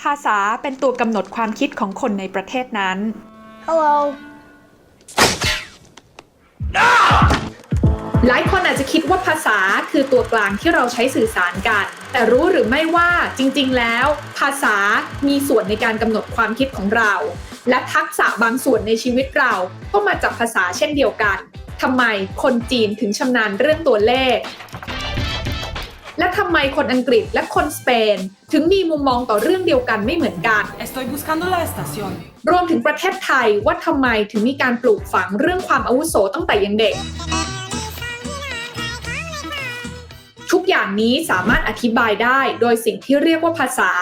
ภาษาเป็นตัวกำหนดความคิดของคนในประเทศนั้น Hello. หลายคนอาจจะคิดว่าภาษาคือตัวกลางที่เราใช้สื่อสารกัน แต่รู้หรือไม่ว่าจริงๆแล้ว ภาษามีส่วนในการกำหนดความคิดของเรา และทักษะบางส่วนในชีวิตเราก็มาจากภาษาเช่นเดียวกันทำไมคนจีนถึงชำนาญเรื่องตัวเลข และทำไมคนอังกฤษและคนสเปน ถึงมีมุมมองต่อเรื่องเดียวกันไม่เหมือนกัน Estoy buscando la estación. รวมถึงประเทศไทยว่าทำไมถึงมีการปลูกฝังเรื่องความอาวุโสตั้งแต่ยังเด็ก ทุกอย่างนี้สามารถอธิบายได้โดยสิ่งที่เรียกว่าภาษา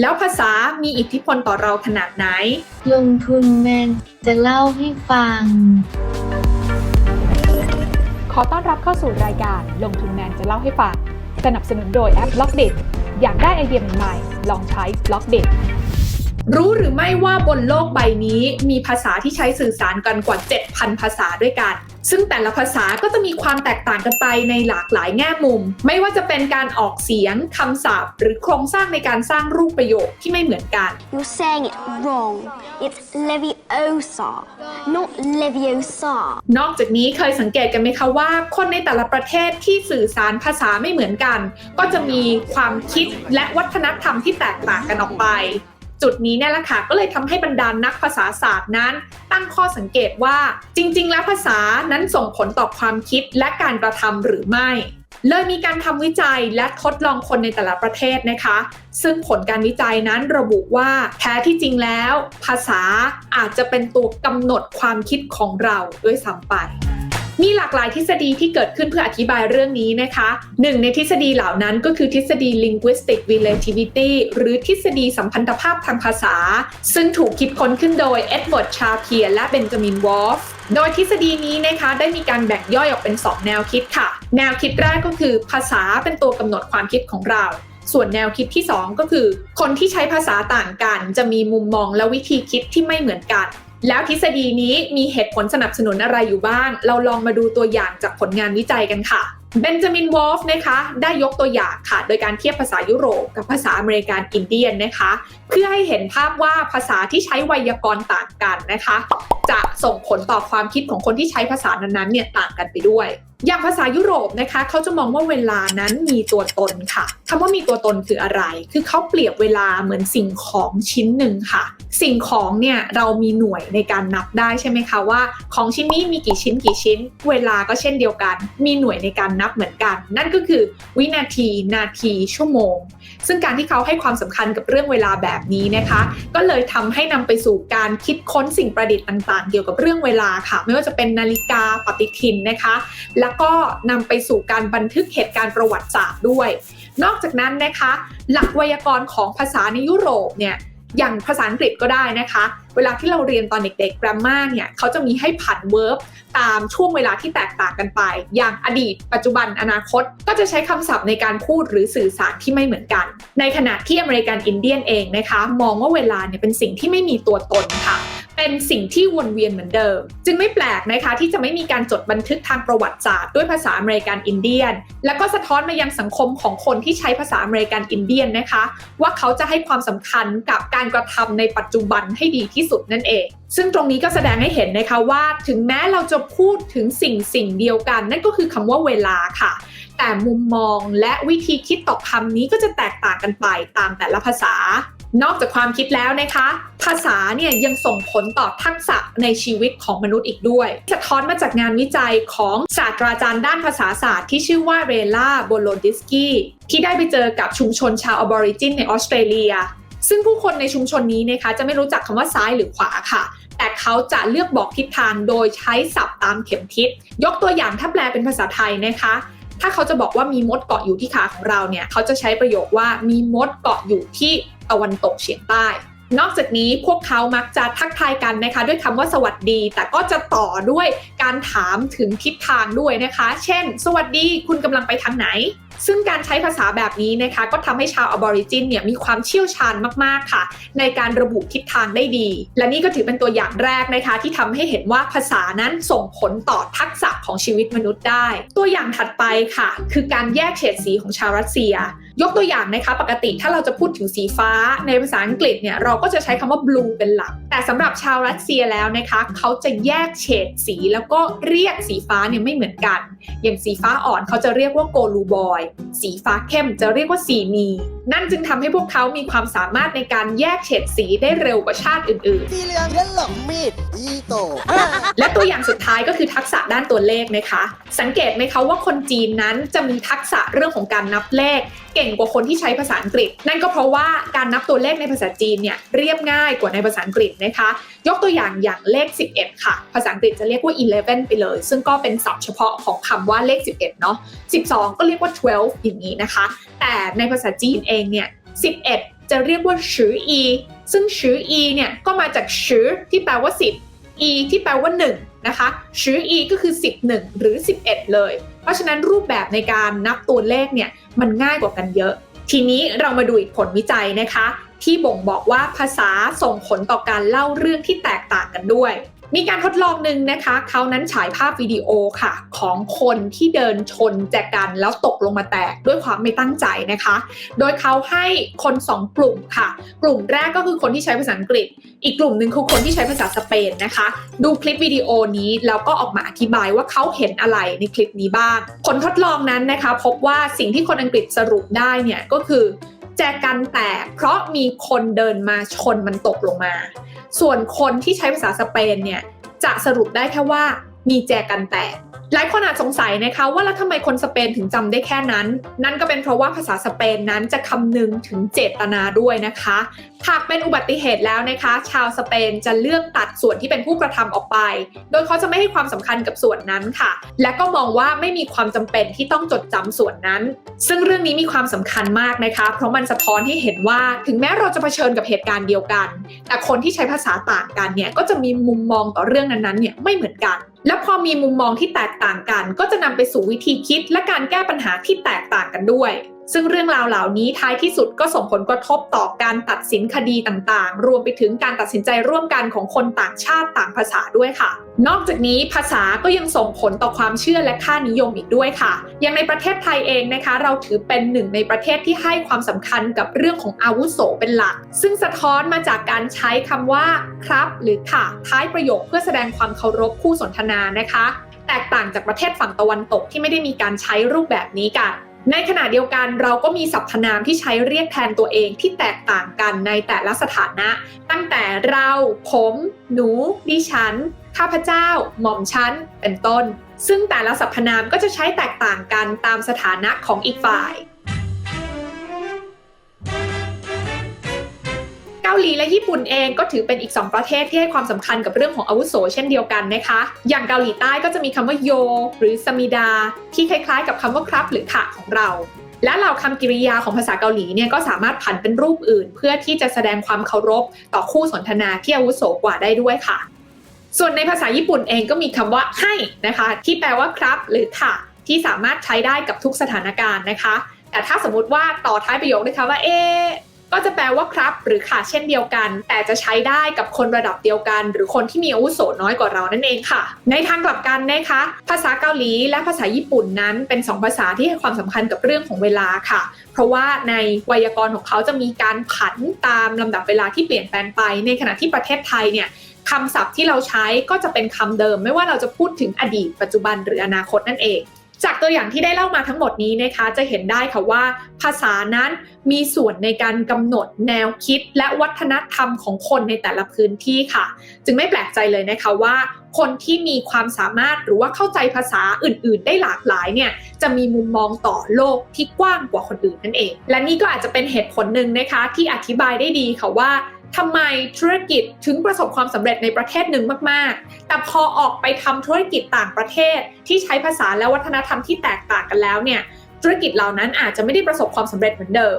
แล้วภาษามีอิทธิพลต่อเราขนาดไหน ลงทุนแมนจะเล่าให้ฟัง ขอต้อนรับเข้าสู่รายการลงทุนแมนจะเล่าให้ฟัง สนับสนุนโดยแอป b ล็อกเดอยากได้ไอเดียใหม่ๆลองใช้บล็อกเดรู้หรือไม่ว่าบนโลกใบนี้มีภาษาที่ใช้สื่อสารกันกว่า 7,000 ภาษาด้วยกัน ซึ่งแต่ละภาษาก็จะมีความแตกต่างกันไปในหลากหลายแง่มุม ไม่ว่าจะเป็นการออกเสียงคำศัพท์ หรือโครงสร้างในการสร้างรูปประโยคที่ไม่เหมือนกัน You're saying it wrong. It's Leviosa, not Leviosa. นอกจากนี้เคยสังเกตกันไหมคะว่า คนในแต่ละประเทศที่สื่อสารภาษาไม่เหมือนกัน ก็จะมีความคิดและวัฒนธรรมที่แตกต่างกันออกไป จุดนี้เนี่ยแหละค่ะก็เลยทำให้บรรดานนักภาษาศาสตร์นั้น ตั้งข้อสังเกตว่าจริง ๆ แล้วภาษานั้นส่งผลต่อความคิดและการกระทำหรือไม่เลยมีการทำวิจัยและทดลองคนในแต่ละประเทศนะคะ ซึ่งผลการวิจัยนั้นระบุว่าแท้ที่จริงแล้ว ภาษาอาจจะเป็นตัวกำหนดความคิดของเราด้วยซ้ำไป มีหลากหลายทฤษฎีที่เกิดขึ้นเพื่ออธิบายเรื่องนี้นะคะหนึ่งในทฤษฎีเหล่านั้นก็คือทฤษฎี linguistic relativity หรือทฤษฎีสัมพันธภาพทางภาษา ซึ่งถูกคิดค้นขึ้นโดยเอ็ดเวิร์ดชาเพียและเบนจามินวอลฟโดยทฤษฎีนี้นะคะได้มีการแบ่งย่อยออกเป็น 2 แนวคิดค่ะ แนวคิดแรกก็คือภาษาเป็นตัวกำหนดความคิดของเรา ส่วนแนวคิดที่ 2 ก็คือ คนที่ใช้ภาษาต่างกัน จะมีมุมมองและวิธีคิดที่ไม่เหมือนกัน แล้วทฤษฎีนี้มีเหตุผลสนับสนุนอะไรอยู่บ้าง เราลองมาดูตัวอย่างจากผลงานวิจัยกันค่ะ เบนจามินวอลฟ์นะคะได้ยกตัวอย่างค่ะ โดยการเทียบภาษายุโรปกับภาษาอเมริกันอินเดียนนะคะ เพื่อให้เห็นภาพว่าภาษาที่ใช้ไวยากรณ์ต่างกันนะคะ จะส่งผลต่อความคิดของคนที่ใช้ภาษานั้นๆเนี่ยต่างกันไปด้วย อย่างภาษายุโรปนะคะเขาจะมองว่าเวลานั้นมีตัวตนค่ะคำว่ามีตัวตนคืออะไร คือเขาเปรียบเวลาเหมือนสิ่งของชิ้นหนึ่งค่ะ สิ่งของเนี่ยเรามีหน่วยในการนับได้ใช่ไหมคะว่า ของชิ้นนี้มีกี่ชิ้นกี่ชิ้น เวลาก็เช่นเดียวกัน มีหน่วยในการนับเหมือนกัน นั่นก็คือวินาที นาทีชั่วโมง ซึ่งการที่เขาให้ความสำคัญกับเรื่องเวลาแบบนี้นะคะ ก็เลยทำให้นำไปสู่การคิดค้นสิ่งประดิษฐ์ต่างๆ เกี่ยวกับเรื่องเวลาค่ะ ไม่ว่าจะเป็นนาฬิกาปฏิทินนะคะ แล้วก็นำไปสู่การบันทึกเหตุการณ์ประวัติศาสตร์ด้วย นอกจากนั้นนะคะ หลักไวยากรณ์ของภาษาในยุโรปเนี่ยอย่างภาษาอังกฤษก็ได้นะคะเวลาที่เราเรียนตอนเด็กๆ grammar เนี่ยเขาจะมีให้ผัน verb ตามช่วงเวลาที่แตกต่างกันไป อย่างอดีต ปัจจุบัน อนาคต ก็จะใช้คำศัพท์ในการพูดหรือสื่อสารที่ไม่เหมือนกัน ในขณะที่อเมริกันอินเดียนเองนะคะ มองว่าเวลาเนี่ยเป็นสิ่งที่ไม่มีตัวตนค่ะเป็นสิ่งที่วนเวียนเหมือนเดิม จึงไม่แปลกนะคะ ที่จะไม่มีการจดบันทึกทางประวัติศาสตร์ด้วยภาษาอเมริกันอินเดียน แล้วก็สะท้อนมายังสังคมของคนที่ใช้ภาษาอเมริกันอินเดียนนะคะ ว่าเขาจะให้ความสำคัญกับการกระทำในปัจจุบันให้ดีที่สุดนั่นเอง ซึ่งตรงนี้ก็แสดงให้เห็นนะคะว่าถึงแม้เราจะพูดถึงสิ่งสิ่งเดียวกัน นั่นก็คือคำว่าเวลาค่ะ แต่มุมมองและวิธีคิดต่อคำนี้ก็จะแตกต่างกันไปตามแต่ละภาษา นอกจากความคิดแล้วนะคะ ภาษาเนี่ยยังส่งผลต่อทักษะในชีวิตของมนุษย์อีกด้วย สะท้อนมาจากงานวิจัยของศาสตราจารย์ด้านภาษาศาสตร์ที่ชื่อว่าเรล่าโบโลดิสกี้ที่ได้ไปเจอกับชุมชนชาวอบอริจินในออสเตรเลีย ซึ่งผู้คนในชุมชนนี้นะคะจะไม่รู้จักคำว่าซ้ายหรือขวาค่ะ แต่เขาจะเลือกบอกทิศทางโดยใช้ศัพท์ตามเข็มทิศ ยกตัวอย่างถ้าแปลเป็นภาษาไทยนะคะ ถ้าเขาจะบอกว่ามีมดเกาะอยู่ที่ขาของเราเนี่ยเขาจะใช้ประโยคว่ามีมดเกาะอยู่ที่ตะวันตกเฉียงใต้ นอกจากนี้พวกเขามักจะทักทายกันนะคะ ด้วยคำว่าสวัสดี แต่ก็จะต่อด้วยการถามถึงทิศทางด้วยนะคะ เช่น สวัสดีคุณกำลังไปทางไหน ซึ่งการใช้ภาษาแบบนี้นะคะก็ทำให้ชาวอบอริจินเนี่ยมีความเชี่ยวชาญมากๆค่ะ ในการระบุทิศทางได้ดี และนี่ก็ถือเป็นตัวอย่างแรกนะคะ ที่ทำให้เห็นว่าภาษานั้นส่งผลต่อทักษะของชีวิตมนุษย์ได้ ตัวอย่างถัดไปค่ะ คือการแยกเฉดสีของชาวรัสเซีย ยกตัวอย่างนะคะปกติถ้าเราจะพูดถึงสีฟ้าในภาษาอังกฤษเนี่ยเราก็จะใช้คำว่า blue เป็นหลัก แต่สำหรับชาวรัสเซียแล้วนะคะ เขาจะแยกเฉดสีแล้วก็เรียกสีฟ้าเนี่ยไม่เหมือนกัน อย่างสีฟ้าอ่อนเขาจะเรียกว่าโกลูบอยสีฟ้าเข้มจะเรียกว่าสีนีนั่นจึงทำให้พวกเขามีความสามารถในการแยกเฉดสีได้เร็วกว่าชาติอื่นๆสีเหลืองเห็นหลงมีดอีโต และตัวอย่างสุดท้ายก็คือทักษะด้านตัวเลขนะคะ สังเกตไหมคะว่าคนจีนนั้นจะมีทักษะเรื่องของการนับเลข เก่งกว่าคนที่ใช้ภาษาอังกฤษ นั่นก็เพราะว่าการนับตัวเลขในภาษาจีนเนี่ยเรียบง่ายกว่าในภาษาอังกฤษนะคะ ยกตัวอย่างอย่างเลข 11 ค่ะ ภาษาอังกฤษจะเรียกว่า 11 ไปเลย ซึ่งก็เป็นศัพท์เฉพาะของคำว่าเลข 11 เนาะ 12 ก็เรียกว่า 12อย่างนี้นะคะ แต่ในภาษาจีนเองเนี่ย11 จะเรียกว่าชืออีซึ่งชืออีเนี่ยก็มาจากชือที่แปลว่า 10 e ที่แปลว่า 1 นะคะชือ e ก็คือ 11 หรือ 11 เลย เพราะฉะนั้นรูปแบบในการนับตัวเลขเนี่ยมันง่ายกว่ากันเยอะ ทีนี้เรามาดูอีกผลวิจัยนะคะ ที่บ่งบอกว่าภาษาส่งผลต่อการเล่าเรื่องที่แตกต่างกันด้วย มีการทดลองหนึ่งนะคะเขานั้นฉายภาพวิดีโอค่ะ ของคนที่เดินชนแจกันแล้วตกลงมาแตกด้วยความไม่ตั้งใจนะคะ โดยเขาให้คนสองกลุ่มค่ะ กลุ่มแรกก็คือคนที่ใช้ภาษาอังกฤษ อีกกลุ่มหนึ่งคือคนที่ใช้ภาษาสเปนนะคะ ดูคลิปวิดีโอนี้แล้วก็ออกมาอธิบายว่าเขาเห็นอะไรในคลิปนี้บ้าง ผลทดลองนั้นนะคะ พบว่าสิ่งที่คนอังกฤษสรุปได้เนี่ยก็คือแจกันแตกเพราะมีคนเดินมาชนมันตกลงมา ส่วนคนที่ใช้ภาษาสเปนเนี่ยจะสรุปได้แค่ว่ามีแจกันแตก หลายคนอาจสงสัยนะคะว่าแล้วทำไมคนสเปนถึงจำได้แค่นั้น นั่นก็เป็นเพราะว่าภาษาสเปนนั้นจะคำนึงถึงเจตนาด้วยนะคะหากเป็นอุบัติเหตุแล้วนะคะ ชาวสเปนจะเลือกตัดส่วนที่เป็นผู้กระทำออกไป โดยเขาจะไม่ให้ความสำคัญกับส่วนนั้นค่ะ และก็มองว่าไม่มีความจำเป็นที่ต้องจดจำส่วนนั้น ซึ่งเรื่องนี้มีความสำคัญมากนะคะ เพราะมันสะท้อนให้เห็นว่าถึงแม้เราจะเผชิญกับเหตุการณ์เดียวกัน แต่คนที่ใช้ภาษาต่างกันเนี่ยก็จะมีมุมมองต่อเรื่องนั้นๆเนี่ยไม่เหมือนกัน และพอมีมุมมองที่แตกต่างกัน ก็จะนำไปสู่วิธีคิดและการแก้ปัญหาที่แตกต่างกันด้วยซึ่งเรื่องราวเหล่านี้ท้ายที่สุดก็ส่งผลกระทบต่อการตัดสินคดีต่างๆ รวมไปถึงการตัดสินใจร่วมกันของคนต่างชาติต่างภาษาด้วยค่ะ นอกจากนี้ภาษาก็ยังส่งผลต่อความเชื่อและค่านิยมอีกด้วยค่ะ อย่างในประเทศไทยเองนะคะ เราถือเป็นหนึ่งในประเทศที่ให้ความสำคัญกับเรื่องของอาวุโสเป็นหลัก ซึ่งสะท้อนมาจากการใช้คำว่าครับ หรือค่ะ ท้ายประโยคเพื่อแสดงความเคารพคู่สนทนานะคะ แตกต่างจากประเทศฝั่งตะวันตกที่ไม่ได้มีการใช้รูปแบบนี้กัน ในขณะเดียวกันเราก็มีสรรพนามที่ใช้เรียกแทนตัวเองที่แตกต่างกันในแต่ละสถานะ ตั้งแต่เรา ผม หนู ดิฉัน ข้าพเจ้า หม่อมฉัน เป็นต้น ซึ่งแต่ละสรรพนามก็จะใช้แตกต่างกันตามสถานะของอีกฝ่าย หลีและญี่ปุ่นเองก็ถือเป็นอีก 2 ประเทศที่ให้ความสำคัญกับเรื่องของอาวุโสเช่นเดียวกันนะคะ อย่างเกาหลีใต้ก็จะมีคำว่าโย หรือสมิดา ที่คล้ายๆ กับคำว่าครับหรือค่ะของเราและเหล่าคำกริยาของภาษาเกาหลีเนี่ยก็สามารถผันเป็นรูปอื่น เพื่อที่จะแสดงความเคารพต่อคู่สนทนาที่อาวุโสกว่าได้ด้วยค่ะ ส่วนในภาษาญี่ปุ่นเองก็มีคำว่าให้นะคะ ที่แปลว่าครับ หรือค่ะ ที่สามารถใช้ได้กับทุกสถานการณ์นะคะ แต่ถ้าสมมติว่าต่อท้ายประโยคด้วยคำว่าเอ ก็จะแปลว่าครับ หรือค่ะเช่นเดียวกัน แต่จะใช้ได้กับคนระดับเดียวกัน หรือคนที่มีอาวุโสน้อยกว่าเรานั่นเองค่ะ ในทางกลับกันนะคะ ภาษาเกาหลีและภาษาญี่ปุ่นนั้นเป็นสองภาษาที่ให้ความสำคัญกับเรื่องของเวลาค่ะ เพราะว่าในไวยากรณ์ของเขาจะมีการผันตามลำดับเวลาที่เปลี่ยนแปลงไป ในขณะที่ประเทศไทยเนี่ยคำศัพท์ที่เราใช้ก็จะเป็นคำเดิม ไม่ว่าเราจะพูดถึงอดีต ปัจจุบันหรืออนาคตนั่นเอง จากตัวอย่างที่ได้เล่ามาทั้งหมดนี้นะคะจะเห็นได้ค่ะว่า ภาษานั้นมีส่วนในการกำหนดแนวคิดและวัฒนธรรมของคนในแต่ละพื้นที่ค่ะ จึงไม่แปลกใจเลยนะคะว่า คนที่มีความสามารถหรือว่าเข้าใจภาษาอื่น ๆ ได้หลากหลายเนี่ยจะมีมุมมองต่อโลกที่กว้างกว่าคนอื่นนั่นเอง และนี่ก็อาจจะเป็นเหตุผลหนึ่งนะคะที่อธิบายได้ดีค่ะว่า ทำไมธุรกิจถึงประสบความสำเร็จในประเทศหนึ่งมาก ๆ แต่พอออกไปทำธุรกิจต่างประเทศที่ใช้ภาษาและวัฒนธรรมที่แตกต่างกันแล้วเนี่ยธุรกิจเหล่านั้นอาจจะไม่ได้ประสบความสำเร็จเหมือนเดิม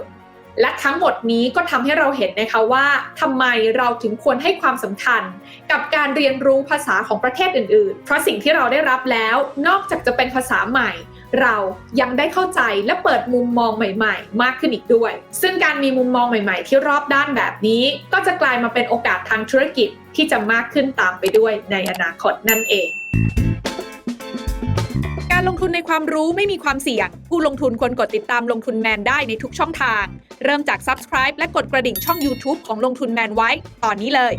และทั้งหมดนี้ก็ทำให้เราเห็นนะคะว่าทำไมเราถึงควรให้ความสำคัญ กับการเรียนรู้ภาษาของประเทศอื่น ๆ เพราะสิ่งที่เราได้รับแล้ว นอกจากจะเป็นภาษาใหม่ เรายังได้เข้าใจและเปิดมุมมองใหม่ๆ มากขึ้นอีกด้วย ซึ่งการมีมุมมองใหม่ๆ ที่รอบด้านแบบนี้ ก็จะกลายมาเป็นโอกาสทางธุรกิจที่จะมากขึ้นตามไปด้วยในอนาคตนั่นเอง การลงทุนในความรู้ไม่มีความเสี่ยง ผู้ลงทุนควรกดติดตามลงทุนแมนได้ในทุกช่องทาง เริ่มจาก Subscribe และกดกระดิ่งช่อง YouTube ของลงทุนแมนไว้ ตอนนี้เลย